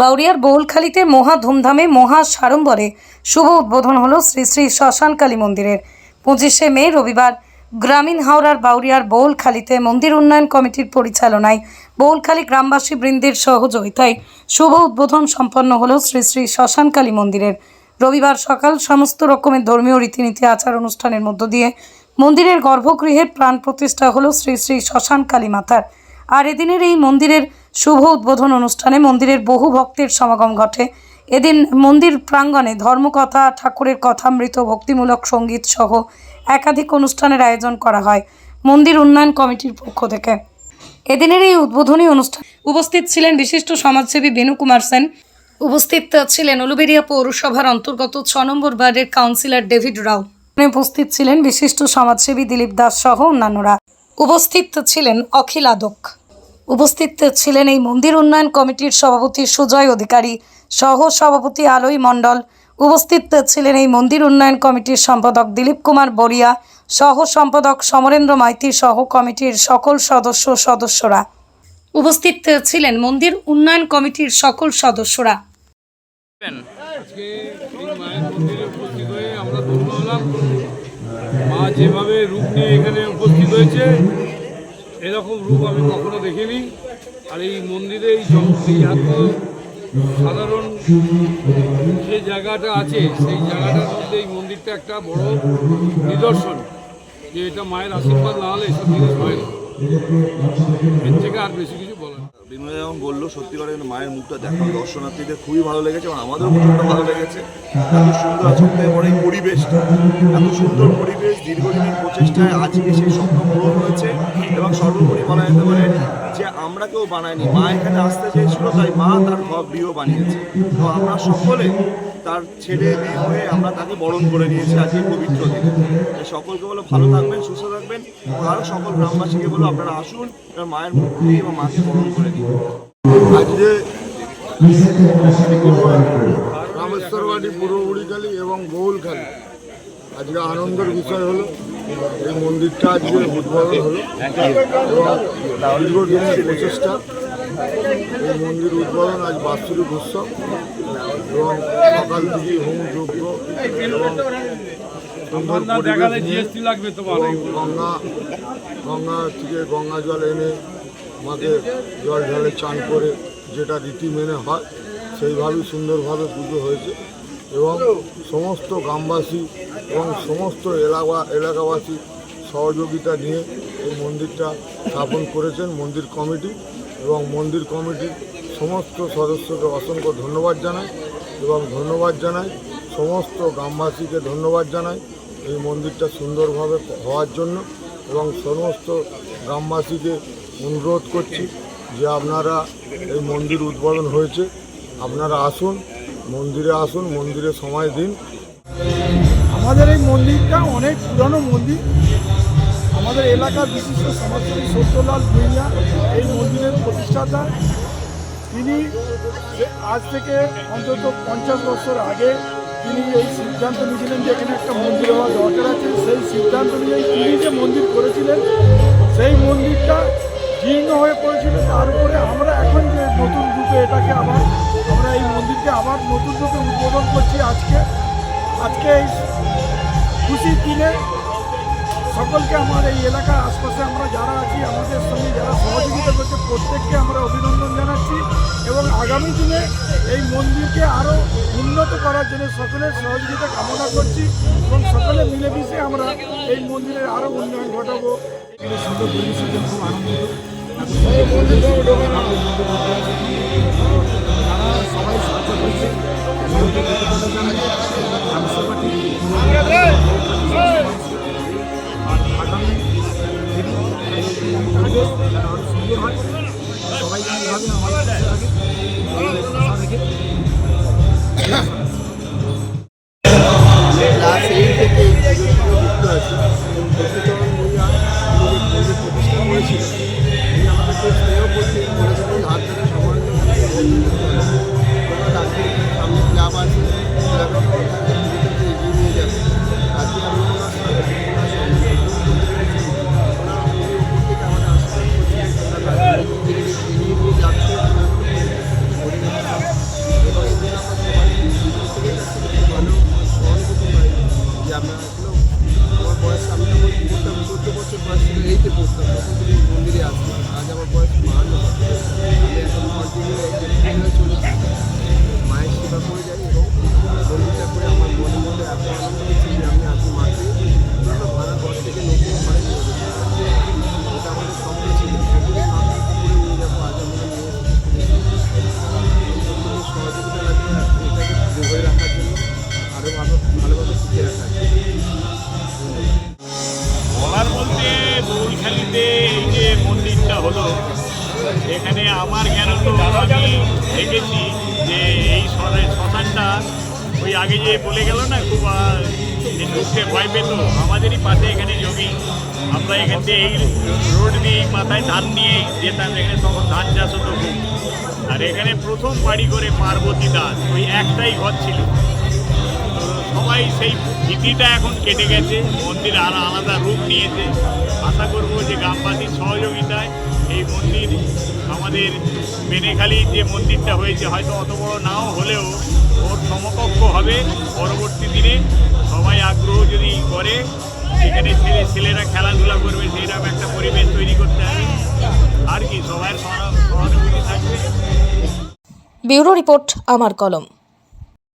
বাউরিয়ার বহুলখালীতে মহা ধুমধামে মহা সাড়ম্বরে শুভ উদ্বোধন হলো শ্রী শ্রী শ্মশানকালী মন্দিরের। পঁচিশে মে, রবিবার, গ্রামীণ হাওড়ার বাউরিয়ার বৌলখালীতে মন্দির উন্নয়ন কমিটির পরিচালনায় বৌলখালী গ্রামবাসী বৃন্দের সহযোগিতায় শুভ উদ্বোধন সম্পন্ন হল শ্রী শ্রী শ্মশানকালী মন্দিরের। রবিবার সকাল সমস্ত রকমের ধর্মীয় রীতিনীতি আচার অনুষ্ঠানের মধ্য দিয়ে মন্দিরের গর্ভগৃহে প্রাণ প্রতিষ্ঠা হল শ্রী শ্রী শ্মশানকালী মাতার। আর এদিনের এই মন্দিরের শুভ উদ্বোধন অনুষ্ঠানে মন্দিরের বহু ভক্তের সমাগম ঘটে। এদিন মন্দির প্রাঙ্গণে ধর্মকথা, ঠাকুরের কথামৃত ভক্তিমূলক সংগীত সহ একাধিক অনুষ্ঠানের আয়োজন করা হয় মন্দির উন্নয়ন কমিটির পক্ষ থেকে। এদিনের এই উদ্বোধনী অনুষ্ঠান উপস্থিত ছিলেন বিশিষ্ট সমাজসেবী বেনু কুমার সেন। উপস্থিত ছিলেন উলুবেরিয়া পৌরসভার অন্তর্গত ছ নম্বর ওয়ার্ডের কাউন্সিলর ডেভিড রাও। উপস্থিত ছিলেন বিশিষ্ট সমাজসেবী দিলীপ দাস সহ অন্যান্যরা। উপস্থিত ছিলেন অখিল আদক। উপস্থিত ছিলেন এই মন্দির উন্নয়ন কমিটির সভাপতি সুজয় অধিকারী সহ সভাপতি আলোই মণ্ডল। উপস্থিত ছিলেন এই মন্দির উন্নয়ন কমিটির সম্পাদক দিলীপ কুমার বরিয়া সহ সম্পাদক সমরেন্দ্র মাইতি সহ কমিটির সকল সদস্য সদস্যরা। উপস্থিত ছিলেন মন্দির উন্নয়ন কমিটির সকল সদস্যরা। আমরা মা যেভাবে রূপ নিয়ে এখানে উপস্থিত হয়েছে এরকম রূপ আমি কখনো দেখিনি। আর এই মন্দিরে এই এত সাধারণ যে জায়গাটা আছে, সেই জায়গাটার মধ্যে এই মন্দিরটা একটা বড় নিদর্শন, যে এটা মায়ের আশীর্বাদ না হলে এসব জিনিস হয় না। নেই। বিনয় যেমন বলল সত্যি করে মায়ের মুখটা দেখা দর্শনার্থীদের খুবই ভালো লেগেছে এবং আমাদেরও প্রচণ্ড ভালো লেগেছে। এত সুন্দর সব থেকে এই পরিবেশটা এত সুন্দর পরিবেশ দীর্ঘদিনের প্রচেষ্টায় আজকে সেই স্বপ্ন পূরণ হয়েছে এবং সর্বোপরি বলা যেতে পারে যে আমরা কেউ বানাইনি মা এখানে আসতে চেয়েছিল তাই মা তার ঘর গৃহ বানিয়েছে। তো আমরা সকলে তার ছেলে মেয়ে হয়ে আমরা তাকে বরণ করে নিয়েছি আজকে পবিত্র দিনে। সকলকে বলো ভালো থাকবেন, সুস্থ থাকবেন আরও সকল গ্রামবাসীকে বলো আপনারা আসুন মায়ের মুক্তি এবং মাকে বরণ করে দিন আজকে রামেশ্বরবাড়ি, পূর্ব বুড়িখালি এবং গৌলখালি আজকে আনন্দের বিষয় হলো, এই মন্দিরটা আজকে উদ্বোধন হলো। এবং দীর্ঘদিনের প্রচেষ্টা। এই মন্দির উদ্বোধন আজ বাৎসরিক উৎসব এবং সকাল থেকে হোম যজ্ঞ সুন্দর পরিবেশ এবং গঙ্গা গঙ্গা থেকে গঙ্গা জল এনে মাকে জল ঢালে চান করে যেটা রীতি মেনে হয় সেইভাবেই সুন্দরভাবে পুজো হয়েছে এবং সমস্ত গ্রামবাসী এবং সমস্ত এলাকা এলাকাবাসী সহযোগিতা নিয়ে এই মন্দিরটা স্থাপন করেছেন মন্দির কমিটি। এবং মন্দির কমিটির সমস্ত সদস্যকে অসংখ্য ধন্যবাদ জানাই এবং ধন্যবাদ জানাই সমস্ত গ্রামবাসীকে ধন্যবাদ জানাই এই মন্দিরটা সুন্দরভাবে হওয়ার জন্য এবং সমস্ত গ্রামবাসীকে অনুরোধ করছি যে আপনারা এই মন্দির উদ্বোধন হয়েছে, আপনারা আসুন, মন্দিরে আসুন, মন্দিরে সময় দিন। আমাদের এই মন্দিরটা অনেক পুরনো মন্দির। আমাদের এলাকার বিশিষ্ট সমাজসেবী সত্যলাল ভূঁইয়া এই মন্দিরের প্রতিষ্ঠাতা। তিনি আজ থেকে অন্তত পঞ্চাশ বছর আগে তিনি এই সিদ্ধান্ত নিয়েছিলেন যে এখানে একটা মন্দির হওয়া দরকার আছে। সেই সিদ্ধান্ত অনুযায়ী তিনি যে মন্দির করেছিলেন, সেই মন্দিরটা জীর্ণ হয়ে পড়েছিল। তার উপরে আমরা এখন যে নতুন রূপে এটাকে আবার, আমরা এই মন্দিরকে আবার নতুন রূপে উদ্বোধন করছি আজকে। আজকে এই খুশির দিনে সকলকে আমার এই এলাকার আশপাশে আমরা যারা আছি, আমাদের সঙ্গে যারা সহযোগিতা করছে, প্রত্যেককে আমরা অভিনন্দন জানাচ্ছি এবং আগামী দিনে এই মন্দিরকে আরও উন্নত করার জন্য সকলের সহযোগিতা কামনা করছি এবং সকলে মিলেমিশে আমরা এই মন্দিরের আরও উন্নয়ন ঘটাবো। সবাই সাহায্য করছে। সুন্দর হয় সবাই যেন আমাদের এখানে আমার জ্ঞান তো আমি দেখেছি যে এই শ্মশানটা ওই আগে যে বলে গেল না, খুব ঢুকতে ভয় পেত, আমাদেরই পাশে এখানে জমি আমরা এখান থেকে এই রোড দিয়ে মাথায় ধান নিয়ে যেতাম, এখানে তখন ধান চাষ হতো আর এখানে প্রথম বাড়ি করে পার্বতী দাস, ওই একটাই ঘর ছিল। সবাই সেই ভীতিটা এখন কেটে গেছে, মন্দির আর আলাদা রূপ নিয়েছে। আশা করব যে গ্রামবাসীর সহযোগিতায় এই মন্দির, আমাদের বেনেখালির যে মন্দিরটা হয়েছে, হয়তো অত বড় নাও হলেও ওর সমকক্ষ হবে। পরবর্তী দিনে সবাই আগ্রহ যদি করে, সেখানে ছেলে, ছেলেরা খেলাধুলা করবে, সেইরকম একটা পরিবেশ তৈরি করতে হবে। আর কি সবার সহানুভূতি থাকবে। ব্যুরো রিপোর্ট, আমার কলম।